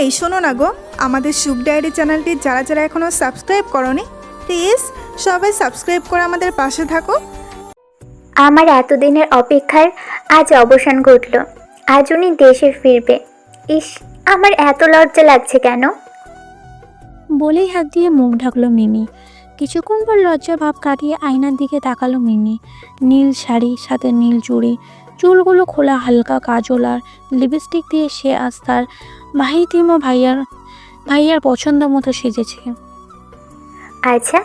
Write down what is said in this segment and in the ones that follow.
এই শোনো না গো। আমাদের সুপ ডায়েরি চ্যানেলটি যারা যারা এখনও সাবস্ক্রাইব করনি প্লিজ সবাই সাবস্ক্রাইব করে আমাদের পাশে থাকো। আমার এতদিনের অপেক্ষার আজ অবসান ঘটল। আজ উনি দেশে ফিরবে। ইস আমার এত লজ্জা লাগছে কেন? বলেই হাত দিয়ে মুখ ঢাকলো মিমি। কিছুক্ষণ পর লজ্জা ভাব কাটিয়ে আয়নার দিকে তাকালো মিমি। নীল শাড়ি সাথে নীল চুড়ি। চুলগুলো খোলা হালকা কাজল আর লিপস্টিক দিয়ে সে আজ তার ভাইতিম ভাইয়ার ভাইয়ার পছন্দ মতো সেজেছে। আচ্ছা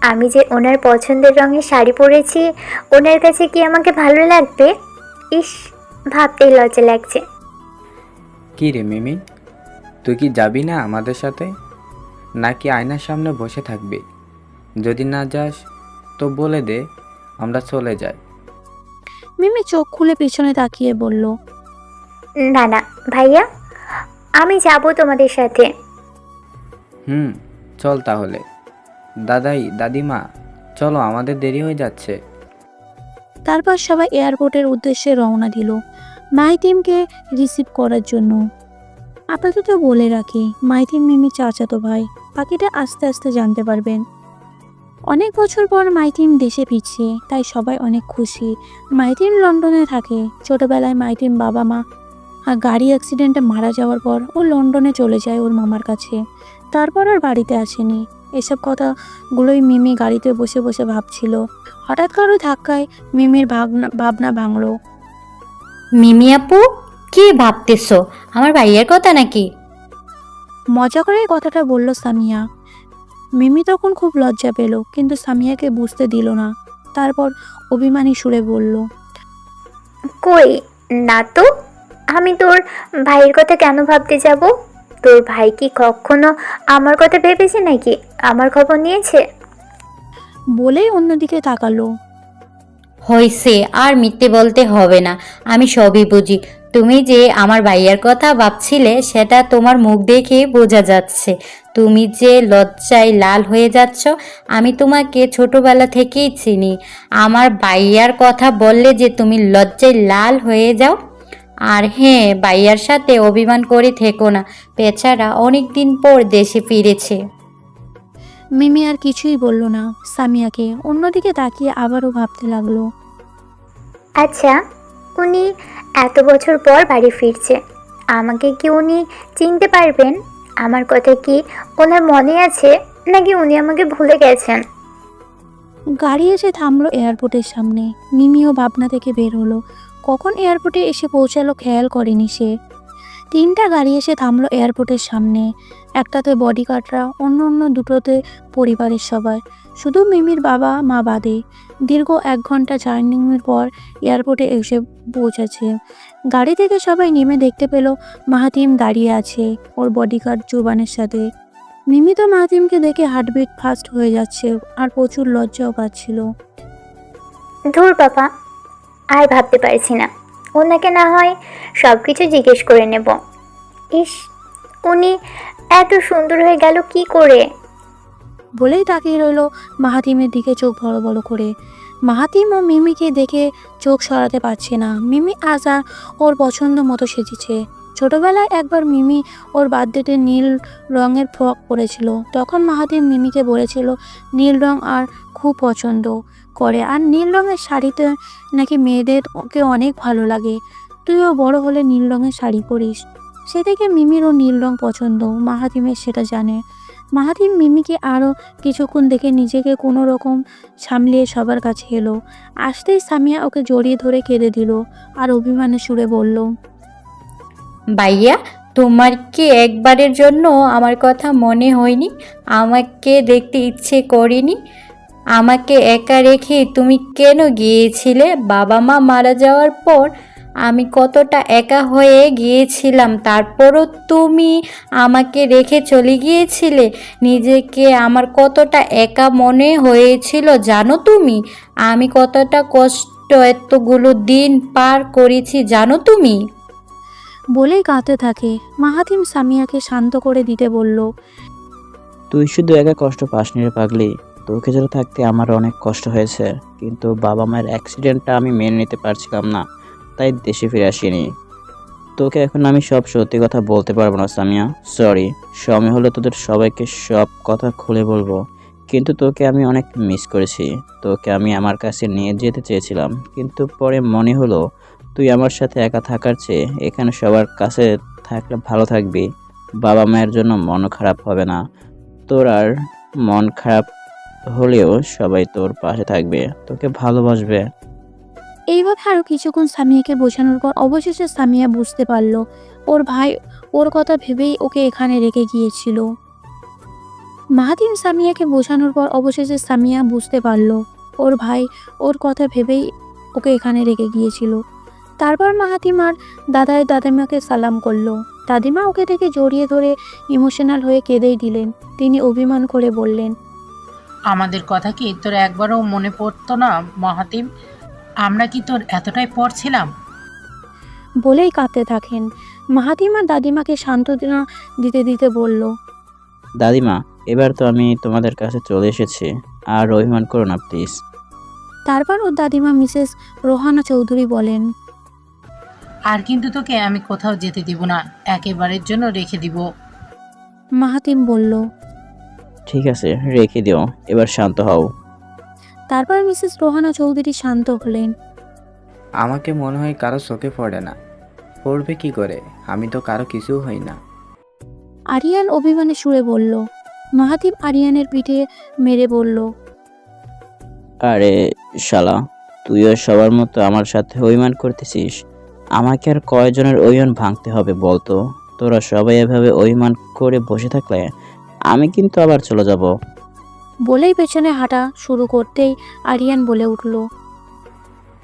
আমি যে ওনার পছন্দের রঙের শাড়ি পরেছি ওনার কাছে কি আমাকে ভালো লাগবে? ইস ভাবতেই লজ্জা লাগছে। কি রে মিমি? তুই কি যাবি না আমাদের সাথে? নাকি আয়নার সামনে বসে থাকবি? যদি না যাস তো বলে দে আমরা চলে যাই। মিমি চোখ খুলে পিছনে তাকিয়ে বলল না না ভাইয়া আমি যাব তোমাদের সাথে। হুম চল তাহলে। দাদাই দাদিমা চলো আমাদের দেরি হয়ে যাচ্ছে। তারপর সবাই এয়ারপোর্টের উদ্দেশ্যে রওনা দিল মাইতিমকে রিসিভ করার জন্য। আপাতত বলে রাখি মাইতিম মিমি চাচাতো ভাই বাকিটা আস্তে আস্তে জানতে পারবেন। অনেক বছর পর মাইতিম দেশে ফিরছে তাই সবাই অনেক খুশি। মাইতিম লন্ডনে থাকে। ছোটবেলায় মাইতিম বাবা মা আর গাড়ি অ্যাক্সিডেন্টে মারা যাওয়ার পর ও লন্ডনে চলে যায় ওর মামার কাছে। তারপর আর বাড়িতে আসেনি। এসব কথাগুলোই মিমি গাড়িতে বসে বসে ভাবছিল। হঠাৎ কারও ধাক্কায় মিমির ভাবনা ভাবনা ভাঙলো। মিমি আপু কি ভাবতেছো? আমার ভাইয়ের কথা নাকি? মজা করে এই কথাটা বলল সামিয়া। মিমি তখন খুব লজ্জা পেল কিন্তু সামিয়াকে বুঝতে দিল না। তারপর অভিমানী সুরে বলল কই? না তো। আমি তোর ভাইয়ের কথা কেন ভাবতে যাব? তোর ভাই কি কখনো আমার কথা ভেবেছে নাকি? আমার খবর নিয়েছে? বলেই অন্যদিকে তাকালো। হয়েছে আর মিথ্যে বলতে হবে না। আমি সবই বুঝি। তুমি যে আমার ভাইয়ার কথা ভাবছিলে সেটা তোমার মুখ দেখে বোঝা যাচ্ছে। তুমি যে লজ্জায় লাল হয়ে যাচ্ছ আমি তোমাকে ছোটবেলা থেকেই চিনি। আমার ভাইয়ার কথা বললে যে তুমি লজ্জায় লাল হয়ে যাও? আর হ্যাঁ ভাইয়ার সাথে অভিমান করে থেকো না। বেচারা অনেক দিন পর দেশে ফিরেছে। মিমি আর কিছুই বলল না সামিয়াকে। অন্যদিকে তাকিয়ে আবারও ভাবতে লাগল। আচ্ছা উনি এত বছর পর বাড়ি ফিরছে। আমাকে কি উনি চিনতে পারবেন? আমার কথা কি ওনার মনে আছে, নাকি উনি আমাকে ভুলে গেছেন? গাড়ি এসে থামলো এয়ারপোর্টের সামনে। মিমিও ভাবনা থেকে বের হলো। কখন এয়ারপোর্টে এসে পৌঁছালো খেয়াল করেনি সে। তিনটা গাড়ি এসে থামলো এয়ারপোর্টের সামনে। একটাতে বডিগার্ডরা অন্য অন্য দুটোতে পরিবারের সবার শুধু মিমির বাবা মা বাদে দীর্ঘ এক ঘণ্টা জার্নিংয়ের পর এয়ারপোর্টে এসে পৌঁছেছে। গাড়ি থেকে সবাই নেমে দেখতে পেল মাহাতিম দাঁড়িয়ে আছে ওর বডিগার্ড জুবানের সাথে। মিমি তো মাহাতিমকে দেখে হার্টবিট ফাস্ট হয়ে যাচ্ছে আর প্রচুর লজ্জাও পাচ্ছিল। ধুর বাবা, আর ভাবতে পারছি না। ওনাকে না হয় সব কিছু জিজ্ঞেস করে নেব। ইস, উনি এত সুন্দর হয়ে গেল কি করে? বলেই তাকিয়ে রইল মাহাতিমের দিকে চোখ বড় বড় করে। মাহাতিম ও মিমিকে দেখে চোখ সরাতে পারছে না। মিমি আজ আর ওর পছন্দ মতো সেজেছে। ছোটবেলায় একবার মিমি ওর বার্থডেতে নীল রঙের ফ্রক পরেছিল। তখন মাহাতিম মিমিকে বলেছিল, নীল রং আর খুব পছন্দ করে। আর নীল রঙের শাড়িতে নাকি মেয়েদের ওকে অনেক ভালো লাগে। তুইও বড় হলে নীল রঙের শাড়ি পরিস। সে থেকে মিমিরও নীল রং পছন্দ। মাহাতিমের সেটা জানে। মাহাতিম মিমিকে আরও কিছুক্ষণ দেখে নিজেকে কোনো রকম সামলিয়ে সবার কাছে এলো। আসতেই সামিয়া ওকে জড়িয়ে ধরে কেঁদে দিল আর অভিমানে সুরে বলল, ভাইয়া, তোমার কি একবারের জন্য আমার কথা মনে হয়নি? আমাকে দেখতে ইচ্ছে করেনি? আমাকে একা রেখে তুমি কেন গিয়েছিলে? বাবা মা মারা যাওয়ার পর আমি কতটা একা হয়ে গিয়েছিলাম তারপরও তুমি আমাকে রেখে চলে গিয়েছিলে। নিজেকে আমার কতটা একা মনে হয়েছিল জানো তুমি? আমি কতটা কষ্ট এতগুলো দিন পার করেছি জানো তুমি? বলেই কাঁদতে থাকে। মাহাতিম সামিয়াকে শান্ত করে দিতে বলল তুই শুধু একা কষ্ট পাসনি রে পাগলি। তোকে ছেড়ে থাকতে আমার অনেক কষ্ট হয়েছে। কিন্তু বাবা মায়ের অ্যাক্সিডেন্টটা আমি মেনে নিতে পারছিলাম না। তাই দেশে ফিরে আসিনি। তোকে এখন আমি সব সত্যি কথা বলতে পারব না, সামিয়া। সরি সময় হলে তোদের সবাইকে সব কথা খুলে বলব। কিন্তু তোকে আমি অনেক মিস করেছি। তোকে আমি আমার কাছে নিয়ে যেতে চেয়েছিলাম। কিন্তু পরে মনে হলো, তুই আমার সাথে একা থাকার চেয়ে এখানে সবার কাছে থাকলে ভালো থাকবি। বাবা মায়ের জন্য মনও খারাপ হবে না। তোর আর মন খারাপ হলেও সবাই তোর পাশে থাকবে। তোকে ভালোবাসবে। এইভাবে আরও কিছুক্ষণ সামিয়াকে বোঝানোর পর অবশেষে সামিয়া বুঝতে পারল, ওর ভাই ওর কথা ভেবেই ওকে এখানে রেখে গিয়েছিল। মাহাতিম সামিয়াকে বোঝানোর পর অবশেষে সামিয়া বুঝতে পারল, ওর ভাই ওর কথা ভেবেই ওকে এখানে রেখে গিয়েছিল। তারপর মাহাতিম আর দাদাই দাদিমাকে সালাম করল। দাদিমা ওকে দেখে জড়িয়ে ধরে ইমোশনাল হয়ে কেঁদেই দিলেন। তিনি অভিমান করে বললেন, আমাদের কথা কি তোর একবারও মনে পড়তো না মহাতিম আমরা কি তোর এতটাই পড়ছিলাম বলেই কাঁদতে থাকেন। মাহাতিমা দাদিমাকে সান্ত্বনা দিতে দিতে বলল দাদিমা এবার তো আমি তোমাদের কাছে চলে এসেছি। আর অভিমান করো না প্লিজ। তারপর ওর দাদিমা মিসেস রোহানা চৌধুরী বলেন আর কিন্তু তোকে আমি কোথাও যেতে দিব না একেবারের জন্য রেখে দিব। মাহাতিম বলল ঠিক আছে রেখে দিও। এবার শান্ত হও। তারপর মিসেস রোহানা চৌধুরী শান্ত হলেন। আমাকে মনে হয় কারও চোখে পড়ে না। পড়বে কি করে? আমি তো কারও কিছু হই না। আরিয়ান অভিমানে সুরে বলল। মাহাতিম আরিয়ানের পিঠে মেরে বলল আরে শালা তুইও সবার মতো আমার সাথে অভিমান করতেছিস? আমাকে আর কয়জনের অভিমান ভাঙতে হবে বলতো? তোরা সবাই এভাবে অভিমান করে বসে থাকলে আমি কিন্তু আবার চলে যাব। বলেই পেছনে হাঁটা শুরু করতেই আরিয়ান বলে উঠল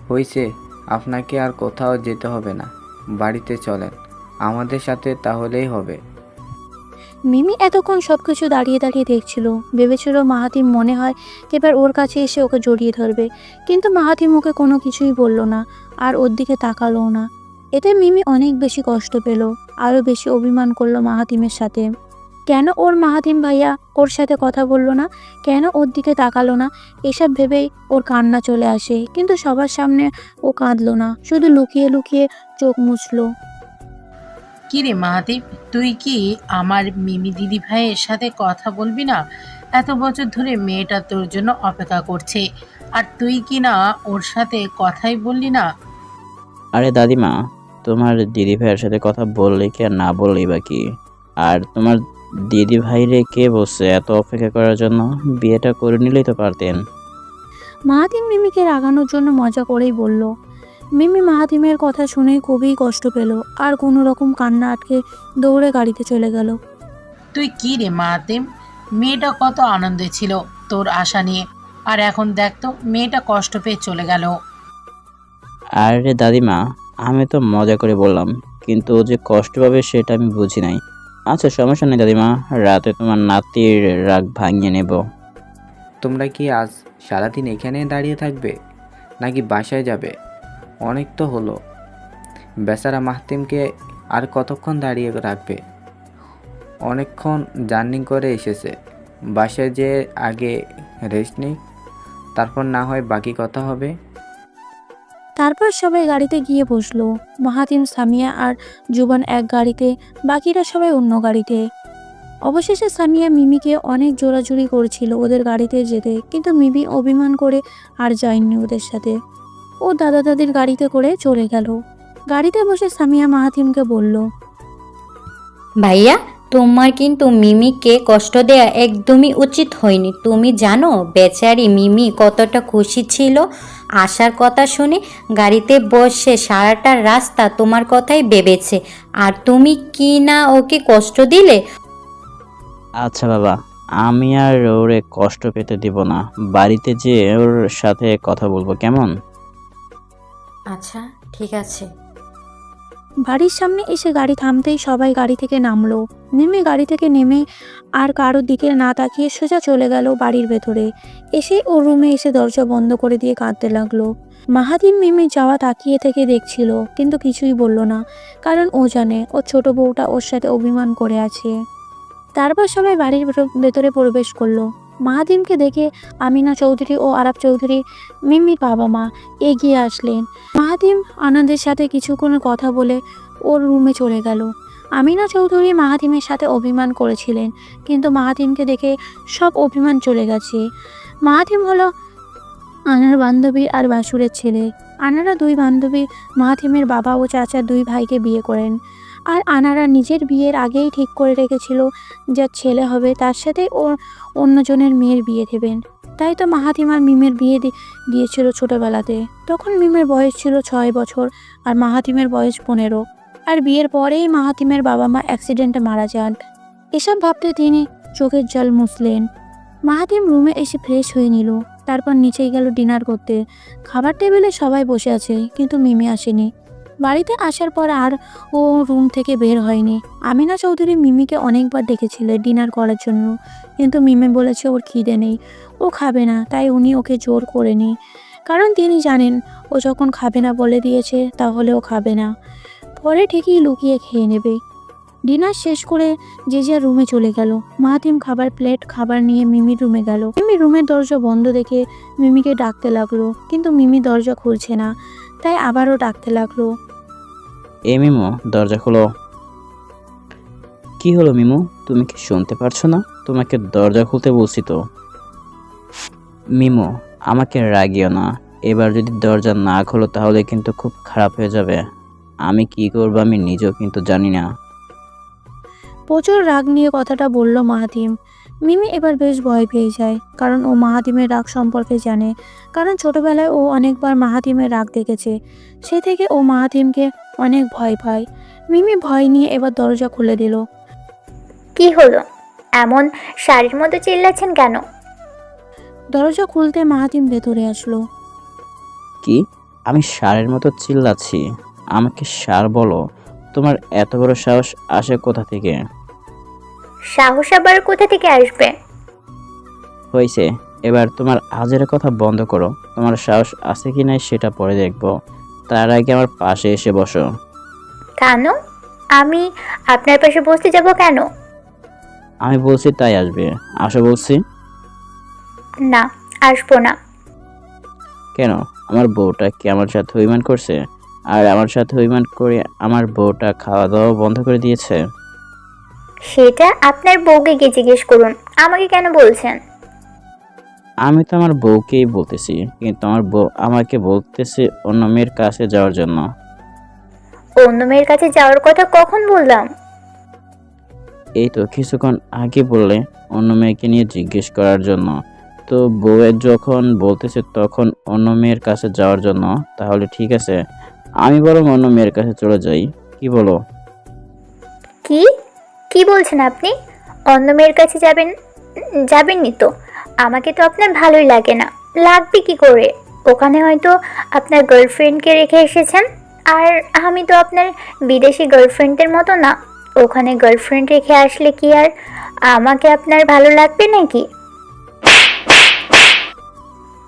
হয়েছে আপনাকে আর কোথাও যেতে হবে না। বাড়িতে চলেন। আমাদের সাথে তাহলেই হবে। মিমি এতক্ষণ সবকিছু দাঁড়িয়ে দাঁড়িয়ে দেখছিল। ভেবেছিল মাহাতিম মনে হয় এবার ওর কাছে এসে ওকে জড়িয়ে ধরবে। কিন্তু মাহাতিম ওকে কোনো কিছুই বলল না আর ওর দিকে তাকালোও না। এতে মিমি অনেক বেশি কষ্ট পেল আরও বেশি অভিমান করল মাহাতিমের সাথে। কেন ওর মাহাতিম ভাইয়া ওর সাথে কথা বলল না? কেন ওর দিকে তাকালো না? এসব ভেবেই ওর কান্না চলে আসে। কিন্তু সবার সামনে ও কাঁদলো না। শুধু লুকিয়ে লুকিয়ে চোখ মুছলো। কি রে মাহাতিব তুই কি আমার মিমি দিদি ভাইয়ের সাথে কথা বলবি না? এত বছর ধরে মেয়েটা তোর জন্য অপেক্ষা করছে। আর তুই কি না ওর সাথে কথাই বললি না? আরে দাদিমা তোমার দিদি ভাইয়ের সাথে কথা বললে কি আর না বললেই বা কি? আর তোমার দিদি ভাইরে কে বলছে এত অপেক্ষা করার জন্য? বিয়েটা করে নিলেই তো পারতেন। মাহাতিম মিমিকে রাগানোর জন্য মজা করেই বলল। মিমি মাহাতিমের কথা শুনেই খুবই কষ্ট পেল আর কোনো রকম কান্না আটকে দৌড়ে গাড়িতে চলে গেল। তুই কি রে মাহাতিম? মেয়েটা কত আনন্দে ছিল তোর আশা নিয়ে। আর এখন দেখ তো মেয়েটা কষ্ট পেয়ে চলে গেল। আরে দাদিমা আমি তো মজা করে বললাম কিন্তু ও যে কষ্ট পাবে সেটা আমি বুঝি নাই। আচ্ছা সমস্যা নেই দাদিমা। রাতে তোমার নাতির রাগ ভাঙিয়ে নেব। তোমরা কি আজ সারাদিন এখানে দাঁড়িয়ে থাকবে, নাকি বাসায় যাবে? অনেক তো হলো। বেচারা মাহতিমকে আর কতক্ষণ দাঁড়িয়ে রাখবে? অনেকক্ষণ জার্নি করে এসেছে। বাসায় যে আগে রেস্ট নিক তারপর না হয় বাকি কথা হবে। তারপর সবাই গাড়িতে গিয়ে বসল। মাহাতিম, সামিয়া আর জুবান এক গাড়িতে, বাকিরা সবাই অন্য গাড়িতে। অবশেষে সামিয়া মিমিকে অনেক জোরাজুরি করছিল ওদের গাড়িতে যেতে, কিন্তু মিমি অভিমান করে আর যায়নি ওদের সাথে। ও দাদা দাদির গাড়িতে করে চলে গেল। গাড়িতে বসে সামিয়া মাহাতিমকে বলল, ভাইয়া তোমার কিন্তু মিমিকে কষ্ট দেয়া একদমই উচিত হয়নি। তুমি জানো বেচারি মিমি কতটা খুশি ছিল। আসার কথা শুনে গাড়িতে বসে সারাটা রাস্তা তোমার কথাই ভেবেছে। আর তুমি কি না ওকে কষ্ট দিলে? আচ্ছা বাবা আমি আর ওরে কষ্ট পেতে দিব না। বাড়িতে যেয়ে ওর সাথে কথা বলব কেমন? আচ্ছা ঠিক আছে। বাড়ির সামনে এসে গাড়ি থামতেই সবাই গাড়ি থেকে নামলো। নেমে গাড়ি থেকে নেমে আর কারোর দিকে না তাকিয়ে সোজা চলে গেল বাড়ির ভেতরে। এসে ওর রুমে এসে দরজা বন্ধ করে দিয়ে কাঁদতে লাগল। মাহাতিম মিমি যাওয়া তাকিয়ে থেকে দেখছিল, কিন্তু কিছুই বলল না, কারণ ও জানে ওর ছোট বউটা ওর সাথে অভিমান করে আছে। তারপর সবাই বাড়ির ভেতরে প্রবেশ করল। মাহাতিমকে দেখে আমিনা চৌধুরী ও আরাব চৌধুরী মিমির বাবা মা এগিয়ে আসলেন। মাহাতিম আনন্দের সাথে কিছুক্ষণ কথা বলে ওর রুমে চলে গেল। আমিনা চৌধুরী মাহাতিমের সাথে অভিমান করেছিলেন, কিন্তু মাহাতিমকে দেখে সব অভিমান চলে গেছে। মাহাতিম হলো আনার বান্ধবী আর বাসুরের ছেলে। আনারা দুই বান্ধবী মাহাতিমের বাবা ও চাচা দুই ভাইকে বিয়ে করেন। আর আনারা নিজের বিয়ের আগেই ঠিক করে রেখেছিল যার ছেলে হবে, তার সাথে ও অন্যজনের মেয়ের বিয়ে দেবেন। তাই তো মাহাতিমার মিমের বিয়ে দিয়েছিল ছোটবেলাতে। তখন মিমের বয়স ছিল ছয় বছর আর মাহাতিমের বয়স পনেরো। আর বিয়ের পরেই মাহাতিমের বাবা মা অ্যাক্সিডেন্টে মারা যান। এসব ভাবতে তিনি চোখের জল মুছলেন। মাহাতিম রুমে এসে ফ্রেশ হয়ে নিল। তারপর নিচেই গেল ডিনার করতে। খাবার টেবিলে সবাই বসে আছে, কিন্তু মিমি আসেনি। বাড়িতে আসার পর আর ও রুম থেকে বের হয়নি। আমিনা চৌধুরী মিমিকে অনেকবার ডেকেছিলেন ডিনার করার জন্য। কিন্তু মিমি বলেছে ওর খিদে নেই। ও খাবে না, তাই উনি ওকে জোর করেনি। কারণ তিনি জানেন, ও যখন খাবে না বলে দিয়েছে, তাহলে ও খাবে না। পরে ঠিকই লুকিয়ে খেয়ে নেবে। ডিনার শেষ করে যে যার রুমে চলে গেল। মাহাতিম খাবার প্লেট, খাবার নিয়ে মিমির রুমে গেল। মিমি রুমের দরজা বন্ধ দেখে মিমিকে ডাকতে লাগল। কিন্তু মিমি দরজা খুলছে না। তাই আবারও ডাকতে লাগল। এ মিমো দরজা খোলো। কি হলো মিমু? তুমি কি শুনতে পারছ না? তোমাকে দরজা খুলতে বলছি তো। মিমো আমাকে রাগিও না। এবার যদি দরজা না খোলো তাহলে কিন্তু খুব খারাপ হয়ে যাবে। আমি কি করব আমি নিজেও কিন্তু জানি না। প্রচুর রাগ নিয়ে কথাটা বলল মাহাতিম। মিমি এবার বেশ ভয় পেয়ে যায় কারণ ও মাহাতিমের রাগ সম্পর্কে জানে। কারণ ছোটবেলায় ও অনেকবার মাহাতিমের রাগ দেখেছে সে থেকে ও মাহাতিমকে অনেক ভয় পায়। মিমি ভয় নিয়ে এবার দরজা খুলে দিল। কি হলো? এমন শাড়ির মতো চিল্লাচ্ছেন কেন? দরজা খুলতে মাহাতিম ভেতরে আসলো। কি? আমি সারের মতো চিল্লাচ্ছি? আমাকে সার বলো তোমার এত বড় সাহস আসে কোথা থেকে? সাহস আবার কোথা থেকে আসবে? হয়েছে। এবার তোমার আজের কথা বন্ধ করো। তোমার সাহস আছে কি নাই সেটা পরে দেখব। তার আগে আমার পাশে এসে বসো। কেন? আমি আপনার পাশে বসতে যাব কেন? আমি বলছি তাই আসবে। আসো বলছি। না আসব না। কেন? আমার বউটা কি আমার সাথে অভিমান করছে? আর আমার সাথে অভিমান করে আমার বউটা খাওয়া দাওয়া বন্ধ করে দিয়েছে? সেটা আপনার বউকে গিয়ে জিজ্ঞেস করুন। আমাকে কেন বলছেন? আমি তো আমার বউকেই বলতেছি কিন্তু আমার বউ আমাকে বলতেছে অন্য মেয়ের কাছে যাওয়ার জন্য। অন্য মেয়ের কাছে যাওয়ার কথা কখন বললাম? এই তো কিছুক্ষণ আগে বললে অন্য মেয়েকে নিয়ে জিজ্ঞেস করার জন্য। তো বউয়ের যখন বলতেছে তখন অন্য মেয়ের কাছে যাওয়ার জন্য তাহলে ঠিক আছে। আমি বরং অন্য মেয়ের কাছে চলে যাই। কি বলো? কি? কি বলছেন আপনি? অন্য মেয়ের কাছে যাবেন, যাবেননি তো? আমাকে তো আপনার ভালোই লাগে না। লাগবে কি করে? ওখানে হয়তো আপনার গার্লফ্রেন্ডকে রেখে এসেছেন। আর আমি তো আপনার বিদেশি গার্লফ্রেন্ডের মতো না। ওখানে গার্লফ্রেন্ড রেখে আসলে কি আর আমাকে আপনার ভালো লাগবে নাকি?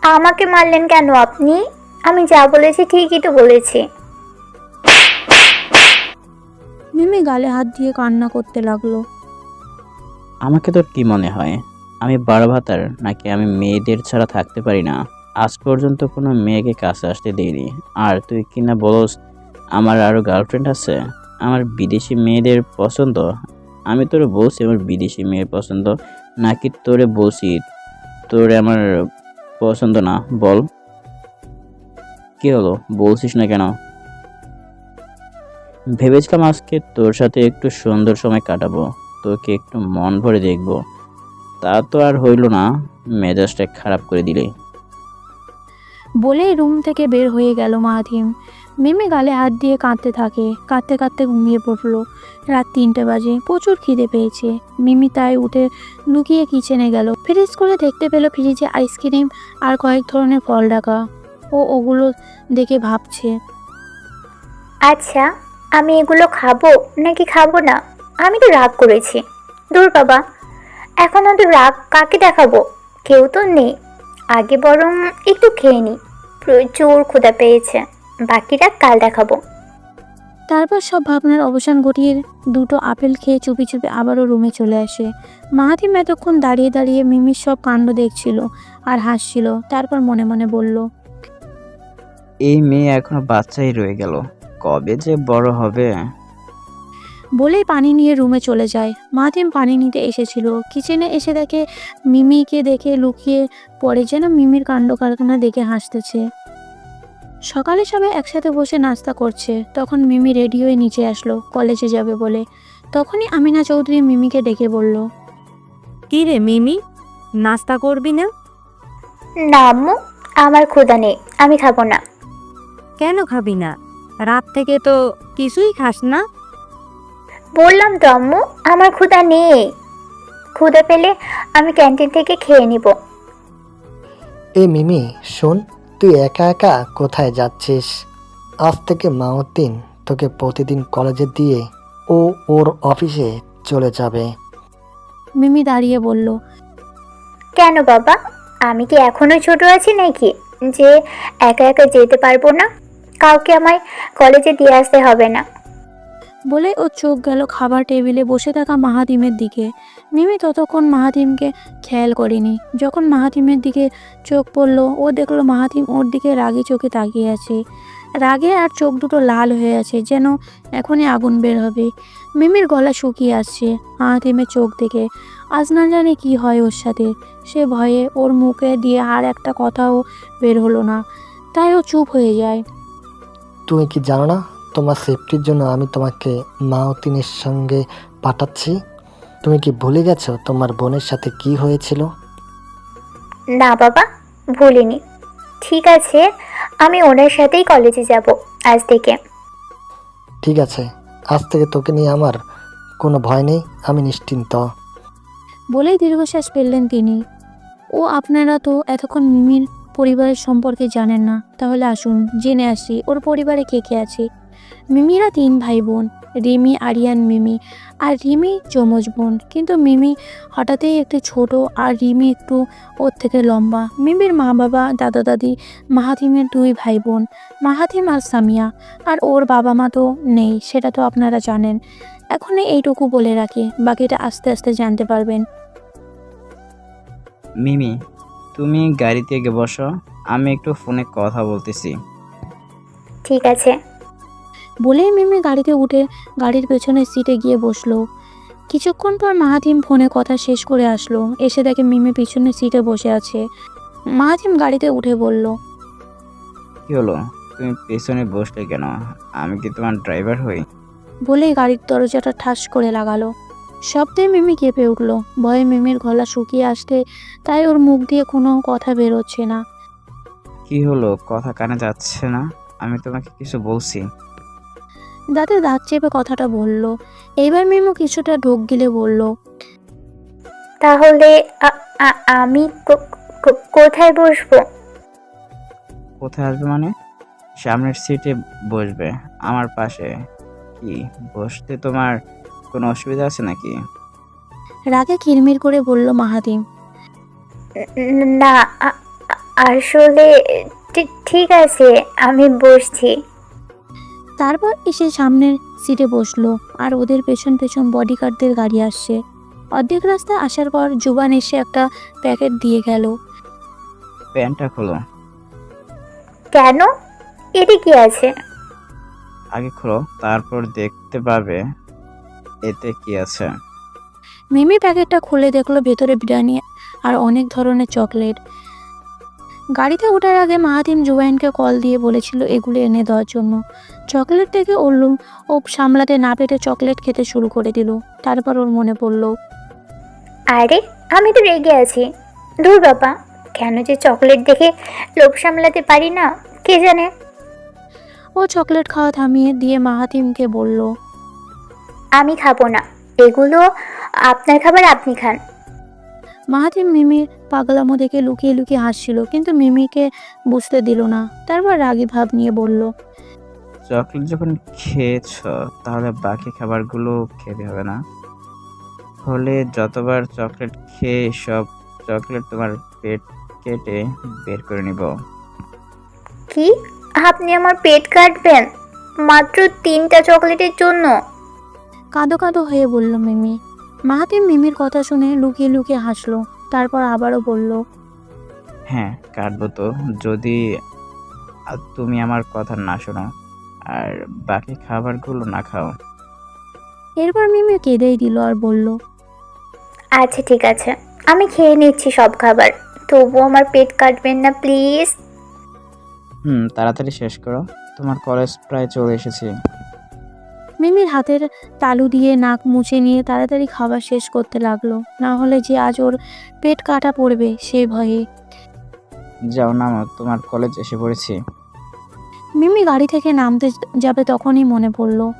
আমাকে মারলেন কেন আপনি? আমি যা বলেছি ঠিকই তো বলেছি। মিমি গালে হাত দিয়ে কান্না করতে লাগল। আমাকে তোর কি মনে হয়? আমি বারো ভাতার নাকি আমি মেয়েদের ছাড়া থাকতে পারি না? আজ পর্যন্ত কোনো মেয়েকে কাছে আসতে দিইনি। আর তুই কিনা বলস, আমার আরও গার্লফ্রেন্ড আছে। আমার বিদেশি মেয়েদের পছন্দ? আমি তোরে বলছি আমার বিদেশি মেয়ের পছন্দ, নাকি তোরে বলছি তোরে আমার পছন্দ না? বল। কি হলো? বলছিস না কেন? ভেবেছিলাম আজকে তোর সাথে একটু সুন্দর সময় কাটাবো তোকে একটু মন ভরে দেখব। তা তো আর হইল না মেজাজটা খারাপ করে দিলে। বলেই রুম থেকে বের হয়ে গেল মাহাতিম মিমি গালে হাত দিয়ে কাঁদতে থাকে কাঁদতে কাঁদতে ঘুমিয়ে পড়ল। রাত তিনটে বাজে প্রচুর খিদে পেয়েছে। মিমি তাই উঠে লুকিয়ে কিচেনে গেল। ফ্রিজ করে দেখতে পেল ফ্রিজে আইসক্রিম আর কয়েক ধরনের ফল রাখা। ও ওগুলো দেখে ভাবছে। আচ্ছা আমি এগুলো খাব নাকি খাব না? আমি তো রাগ করেছি। দূর বাবা এখন তো রাগ কাকে দেখাবো? কেউ তো নেই। আগে বরং একটু খেয়ে নিই প্রচুর ক্ষুধা পেয়েছে। বাকি রাগ কাল দেখাবো। তারপর সব ভাবনার অবসান ঘটিয়ে দুটো আপেল খেয়ে চুপি চুপি আবারও রুমে চলে আসে। মাহাতিম এতক্ষণ দাঁড়িয়ে দাঁড়িয়ে মিমির সব কাণ্ড দেখছিল আর হাসছিল। তারপর মনে মনে বলল এই মেয়ে এখনও বাচ্চাই রয়ে গেল। কবে যে বড় হবে? বলেই পানি নিয়ে রুমে চলে যায়। মাহাতিম পানি নিতে এসেছিল। কিচেনে এসে দেখে মিমিকে দেখে লুকিয়ে পড়ে যেন মিমির কাণ্ড কারখানা দেখে হাসতেছে। সকালে সবাই একসাথে বসে নাস্তা করছে। তখন মিমি রেডি হয়ে নিচে আসলো কলেজে যাবে বলে। তখনই আমিনা চৌধুরী মিমিকে ডেকে বলল কি রে মিমি? নাস্তা করবি না? না আম্মু আমার ক্ষুধা নেই। আমি খাব না। কেন খাবি না? রাত থেকে তো কিছুই খাস না। বললাম তো আম্মু আমার ক্ষুধা নেই। ক্ষুধা পেলে আমি ক্যান্টিন থেকে খেয়ে নিব। এ মিমি শোন তুই একা একা কোথায় যাচ্ছিস? আজ থেকে মাউদ্দিন তোকে প্রতিদিন কলেজে দিয়ে ও ওর অফিসে চলে যাবে। মিমি দাঁড়িয়ে বলল কেন বাবা? আমি কি এখনও ছোট আছি নাকি? যে একা একা যেতে পারব না? কাউকে আমায় কলেজে দিয়ে আসতে হবে না। বলে ও চোখ গেল খাবার টেবিলে বসে থাকা মাহাতিমের দিকে। মিমি ততক্ষণ মাহাতিমকে খেয়াল করেনি। যখন মাহাতিমের দিকে চোখ পড়ল, ও দেখল মাহাতিম ওর দিকে রাগে চোখে তাকিয়ে আছে। রাগে আর চোখ দুটো লাল হয়ে আছে, যেন এখনই আগুন বের হবে। মিমির গলা শুকিয়ে আসছে মাহাতিমের চোখ দেখে আজ না জানে কি হয় ওর সাথে। সে ভয়ে ওর মুখে দিয়ে আর একটা কথাও বের হলো না। তাই ও চুপ হয়ে যায়। তুমি কি জানো না? তোমার সেফটির জন্য আমি তোমাকে মাউতিনের সঙ্গে পাঠাচ্ছি। তুমি কি ভুলে গেছো তোমার বোনের সাথে কি হয়েছিল? না বাবা ভুলিনি। ঠিক আছে আমি ওনার সাথেই কলেজে যাব আজ থেকে। ঠিক আছে আজ থেকে তোকে নিয়ে আমার কোনো ভয় নেই আমি নিশ্চিন্ত। বলেই দীর্ঘশ্বাস ফেললেন তিনি। ও আপনারা তো এতক্ষণ মিমির পরিবারের সম্পর্কে জানেন না। তাহলে আসুন, জেনে আসি, ওর পরিবারে কে কে আছে? মিমিরা তিন ভাই বোন রিমি, আরিয়ান, মিমি। আর রিমি যমজ বোন, কিন্তু মিমি হঠাৎই একটু ছোট আর রিমি একটু ওর থেকে লম্বা। মিমির মা বাবা দাদা দাদি মাহাতিমের দুই ভাই বোন মাহাতিম আর সামিয়া। আর ওর বাবা মা তো নেই, সেটা তো আপনারা জানেন। এখন এইটুকু বলে রাখি, বাকিটা আস্তে আস্তে জানতে পারবেন। মিমি তুমি গাড়িতে গিয়ে বসো আমি একটু ফোনে কথা বলতেছি। ঠিক আছে। বলেই মিমি গাড়িতে উঠে গাড়ির পেছনের সিটে গিয়ে বসল। কিছুক্ষণ পর মাহাতিম ফোনে কথা শেষ করে আসলো। এসে দেখে মিমি পিছনের সিটে বসে আছে। মাহাতিম গাড়িতে উঠে বলল কি হলো? তুমি পেছনে বসলে কেন? আমি কি তোমার ড্রাইভার হই? বলেই গাড়ির দরজাটা ঠাস করে লাগালো। শব্দে মিমি কেঁপে উঠল। ভয়ে মিমির গলা শুকিয়ে আসতে তাই ওর মুখ দিয়ে কোনো কথা বেরোচ্ছে না। কি হলো? কথা কানে যাচ্ছে না? আমি তোমাকে কিছু বলছি। দাঁতে দাঁত চেপে কথাটা বলল। এবার মিমু কিছুটা ঢোক গিলে বলল তাহলে আ- আ- আমি কো- কো- কোথায় বসবো? কোথায় আসবে মানে? সামনের সিটে বসবে। আমার পাশে কি? বসতে তোমার কোনো অসুবিধা আছে নাকি? রাগে কিরমির করে বলল মাহাতিম ন- আ- আসলে ঠি- ঠিক আছে আমি বসছি। তারপর এসে সামনের সিটে বসল আর ওদের পেছন পেছন বডিগার্ডদের গাড়ি আসছে। অর্ধেক রাস্তা আসার পর জুবান এসে একটা প্যাকেট দিয়ে গেল। প্যান্টটা খোলো। কেন? এটি কি আছে। আগে খোলো তারপর দেখতে পাবে। এতে কি আছে? মিমি প্যাকেটটা খুলে দেখল ভেতরে বিরিয়ানি আর অনেক ধরনের চকলেট। গাড়িতে ওঠার আগে মাহাতিম জুবাইনকে কল দিয়ে বলেছিল এগুলো এনে দেওয়ার জন্য। চকলেট থেকে ওল্লুম ও সামলাতে না পেটে চকলেট খেতে শুরু করে দিল। তারপর ওর মনে পড়ল আরে আমি তো রেগে আছি। দূর বাবা কেন যে চকলেট দেখে লোভ সামলাতে পারি না কে জানে? ও চকলেট খাওয়া থামিয়ে দিয়ে মাহাতিমকে বলল আমি খাব না। এগুলো আপনার খাবার আপনি খান। মাহাতিম মিমির পাগলামো দেখে লুকিয়ে লুকিয়ে হাসছিল কিন্তু মিমিকে বুঝতে দিল না। তারপর রাগী ভাব নিয়ে বলল চকলেট যখন খেয়েছ তাহলে বাকি খাবারগুলো খেতে হবে না। হলে যতবার চকলেট খেয়ে সব চকলেট তোমার পেট কেটে বের করে নিব। কি? আপনি আমার পেট কাটবেন? মাত্র তিনটা চকলেটের জন্য? কাঁদো কাঁদো হয়ে বলল মিমি। মাহাতিম মিমির কথা শুনে লুকিয়ে লুকিয়ে হাসলো তারপর আবারও বলল হ্যাঁ কাটবো তো। যদি তুমি আমার কথা না শোনো আর বাকি খাবারগুলো না খাও। এরপর মিমি কেঁদেই দিল আর বলল আচ্ছা ঠিক আছে। আমি খেয়ে নিচ্ছি সব খাবার। তবু আমার পেট কাটবেন না প্লিজ। হুম তাড়াতাড়ি শেষ করো। তোমার কলেজ প্রায় চলে এসেছি। মিমির হাতের তালু দিয়ে নাক মুছে নিয়ে তাড়াতাড়ি খাবার শেষ করতে লাগল। না হলে যে আজ ওর পেট কাটা পড়বে সে ভয়ে। যাও নামো তোমার কলেজ এসে পড়েছে। মিমি গাড়ি থেকে নামতে যাবে তখনই মনে পড়ল।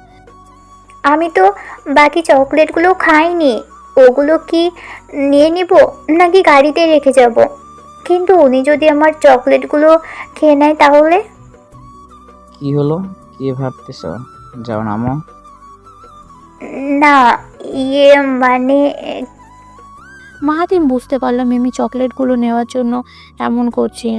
আমি তো বাকি চকলেটগুলো খাইনি। ওগুলো কি নিয়ে নিব নাকি গাড়িতে রেখে যাব? কিন্তু উনি যদি আমার চকলেটগুলো খেয়ে নেয় তাহলে? কি হলো? কি ভাবতেছ? যাও নামো। না ইয়ে মানে মাহাতিম বুঝতে পারল মিমি চকলেটগুলো নেওয়ার জন্য এমন করছে।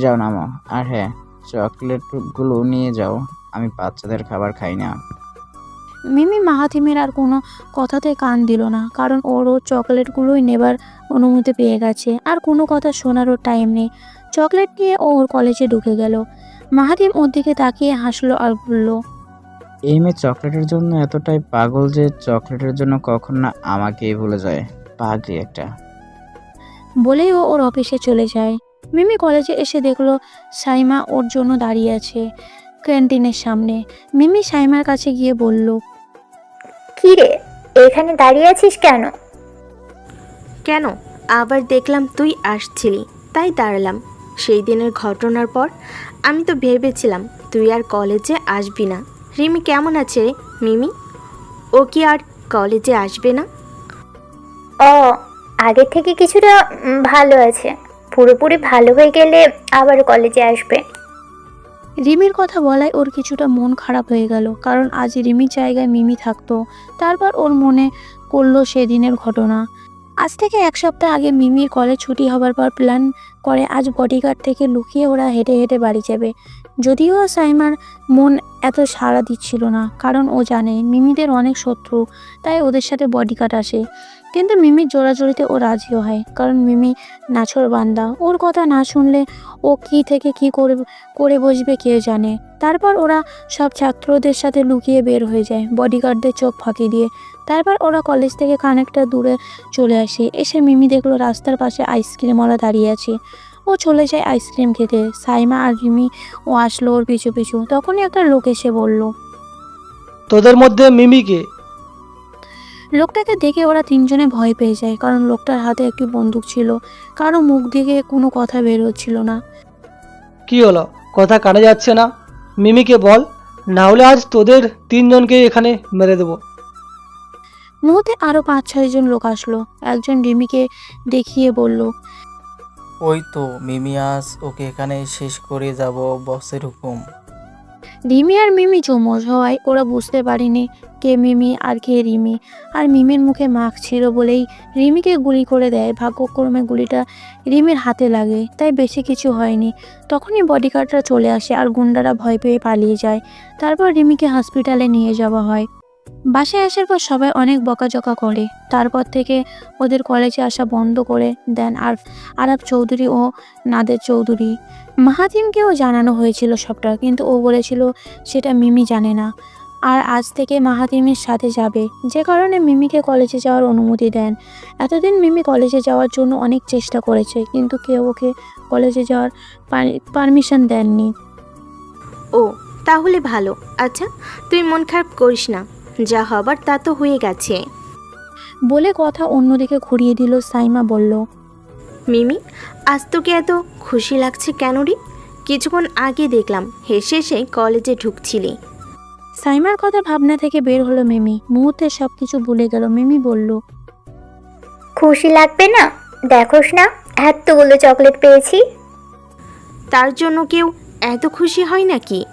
যাও নামো। আর হ্যাঁ চকলেটগুলো নিয়ে যাও। আমি বাচ্চাদের খাবার খাই না। মিমি মাহাতিমের আর কোনো কথাতে কান দিল না কারণ ওর ও চকলেটগুলোই নেবার অনুমতি পেয়ে গেছে। আর কোনো কথা শোনারও টাইম নেই। চকলেট নিয়ে ও ওর কলেজে ঢুকে গেল। মাহাতিম ওর দিকে তাকিয়ে হাসলো আর বলল এই মেয়ে চকলেটের জন্য এতটাই পাগল যে চকলেটের জন্য কখন না আমাকেই ভুলে যায়। পাগলি একটা। বলেই ও ওর অফিসে চলে যায়। মিমি কলেজে এসে দেখল সাইমা ওর জন্য দাঁড়িয়ে আছে ক্যান্টিনের সামনে। মিমি সাইমার কাছে গিয়ে বলল কি রে এখানে দাঁড়িয়ে আছিস কেন? কেন? আবার দেখলাম তুই আসছিলি তাই দাঁড়ালাম। সেই দিনের ঘটনার পর আমি তো ভেবেছিলাম তুই আর কলেজে আসবি না। রিমি কেমন আছে রে মিমি? ও কি আর কলেজে আসবে না? ও আগে থেকে কিছুটা ভালো আছে। পুরোপুরি ভালো হয়ে গেলে আবার কলেজে আসবে। রিমির কথা বলায় ওর কিছুটা মন খারাপ হয়ে গেল কারণ আজ রিমির জায়গায় মিমি থাকতো। তারপর ওর মনে করল সেদিনের ঘটনা। আজ থেকে এক সপ্তাহ আগে মিমির কলেজ ছুটি হবার পর প্ল্যান করে আজ বডিগার্ড থেকে লুকিয়ে ওরা হেঁটে হেঁটে বাড়ি যাবে। যদিও সাইমার মন এত সাড়া দিচ্ছিল না, কারণ ও জানে মিমিদের অনেক শত্রু, তাই ওদের সাথে বডিগার্ড আসে। কিন্তু মিমির জোড়াজোড়িতে ও রাজিও হয়, কারণ মিমি নাছর বান্দা। ওর কথা না শুনলে ও কি থেকে কি করে করে বসবে কে জানে। তারপর ওরা সব ছাত্রদের সাথে লুকিয়ে বের হয়ে যায় বডিগার্ডদের চোখ ফাঁকি দিয়ে। তারপর ওরা কলেজ থেকে খানিকটা দূরে চলে আসে। এসে মিমি দেখল রাস্তার পাশে আইসক্রিমওয়ালা দাঁড়িয়ে আছে। ও চলে যায় আইসক্রিম খেতে। সাইমা আর মিমি ও আসলো ওর পিছু পিছু। তখনই একটা লোক এসে বলল তোদের মধ্যে মিমিকে লোকটাকে দেখে ওরা তিনজনে ভয় পেয়ে যায় কারণ লোকটার হাতে একটি বন্দুক ছিল। কারও মুখ দিকে কোনো কথা বের হচ্ছিল না। কি হলো? কথা কানে যাচ্ছে না? মিমিকে বল না হলে আজ তোদের তিনজনকে এখানে মেরে দেবো। মুহূর্তে আরও পাঁচ ছয়জন লোক আসলো। একজন রিমিকে দেখিয়ে বলল ওই তো মিমিয়াস ওকে এখানে শেষ করে যাব বসের হুকুম। রিমি আর মিমি চমজ হওয়ায় ওরা বুঝতে পারেনি কে মিমি আর কে রিমি। আর মিমির মুখে মাস্ক ছিল বলেই রিমিকে গুলি করে দেয়। ভাগ্যক্রমে গুলিটা রিমির হাতে লাগে তাই বেশি কিছু হয়নি। তখনই বডিগার্ডরা চলে আসে আর গুন্ডারা ভয় পেয়ে পালিয়ে যায়। তারপর রিমিকে হসপিটালে নিয়ে যাওয়া হয়। বাসায় আসার পর সবাই অনেক বকাঝকা করে। তারপর থেকে ওদের কলেজে আসা বন্ধ করে দেন আর আরব চৌধুরী ও নাদের চৌধুরী। মাহাতিমকেও জানানো হয়েছিল সবটা, কিন্তু ও বলেছিল সেটা মিমি জানে না। আর আজ থেকে মাহাতিমের সাথে যাবে। যে কারণে মিমিকে কলেজে যাওয়ার অনুমতি দেন। এতদিন মিমি কলেজে যাওয়ার জন্য অনেক চেষ্টা করেছে, কিন্তু কেউ ওকে কলেজে যাওয়ার পারমিশন দেননি। ও, তাহলে ভালো। আচ্ছা তুই মন খারাপ করিস না। যা হবার তা তো হয়ে গেছে। বলে কথা অন্যদিকে ঘুরিয়ে দিল সাইমা বলল মিমি আজ তোকে এত খুশি লাগছে কেন রে? কিছুক্ষণ আগে দেখলাম হেসে হেসে কলেজে ঢুকছিলি। সাইমার কথা ভাবনা থেকে বের হলো মিমি। মুহূর্তে সব কিছু ভুলে গেল। মিমি বলল খুশি লাগবে না? দেখোস না এতগুলো চকলেট পেয়েছি। তার জন্য কেউ এত খুশি হয় নাকি?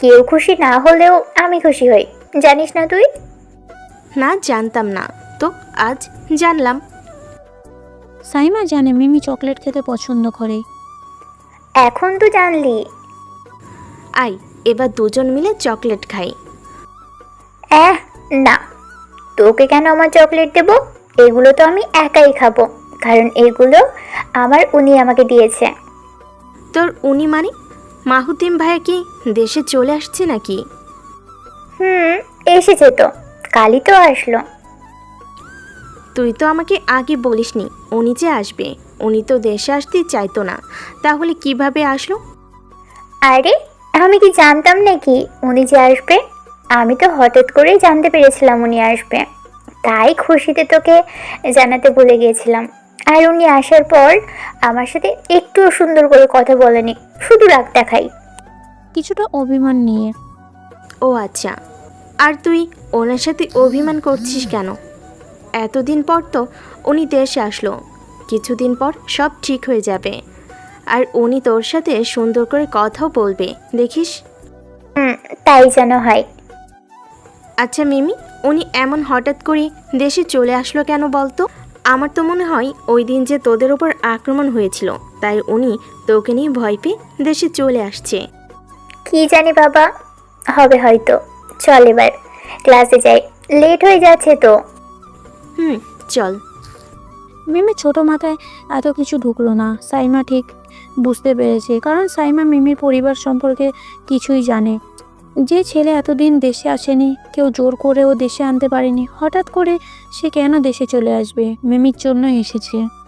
কেউ খুশি না হলেও আমি খুশি হই। জানিস না তুই? না জানতাম না। তো আজ জানলাম। সাইমা জানে মিমি চকলেট খেতে পছন্দ করে। এখন তো জানলি। আই এবার দুজন মিলে চকলেট খাই। এহ না। তোকে কেন আমার চকলেট দেব? এগুলো তো আমি একাই খাব। কারণ এগুলো আমার উনি আমাকে দিয়েছে। তোর উনি মানে? মাহুতিম ভাইয়া কি দেশে চলে আসছে নাকি? হুম এসেছে তো। কালই তো আসলো। তুই তো আমাকে আগে বলিসনি উনি যে আসবে উনি তো দেশে আসতে চাইতো না। তাহলে কীভাবে আসলো? আরে আমি কি জানতাম নাকি উনি যে আসবে? আমি তো হঠাৎ করেই জানতে পেরেছিলাম উনি আসবে। তাই খুশিতে তোকে জানাতে ভুলে গিয়েছিলাম। আর উনি আসার পর আমার সাথে একটুও সুন্দর করে কথা বলেনি শুধু রাগ দেখাই। কিছুটা অভিমান নিয়ে ও আচ্ছা আর তুই ওনার সাথে অভিমান করছিস কেন? এতদিন পর তো উনি দেশে আসলো কিছুদিন পর সব ঠিক হয়ে যাবে। আর উনি তোর সাথে সুন্দর করে কথাও বলবে দেখিস? হুম তাই যেন হয়। আচ্ছা মিমি উনি এমন হঠাৎ করে দেশে চলে আসলো কেন বলতো? আমার তো মনে হয় ওই দিন যে তোদের ওপর আক্রমণ হয়েছিল তাই উনি তোকে নিয়ে ভয় পেয়ে দেশে চলে আসছে। কি জানি বাবা হবে হয়তো। চল এবার, ক্লাসে যাই। লেট হয়ে যাচ্ছে তো। হুম, চল। মিমি ছোট মাথায় এত কিছু ঢুকলো না। সাইমা ঠিক বুঝতে পেরেছে, কারণ সাইমা মিমির পরিবার সম্পর্কে কিছুই জানে। যে ছেলে এতদিন দেশে আসেনি, কেউ জোর করেও দেশে আনতে পারেনি, হঠাৎ করে সে কেন দেশে চলে আসবে? মিমির জন্য এসেছে।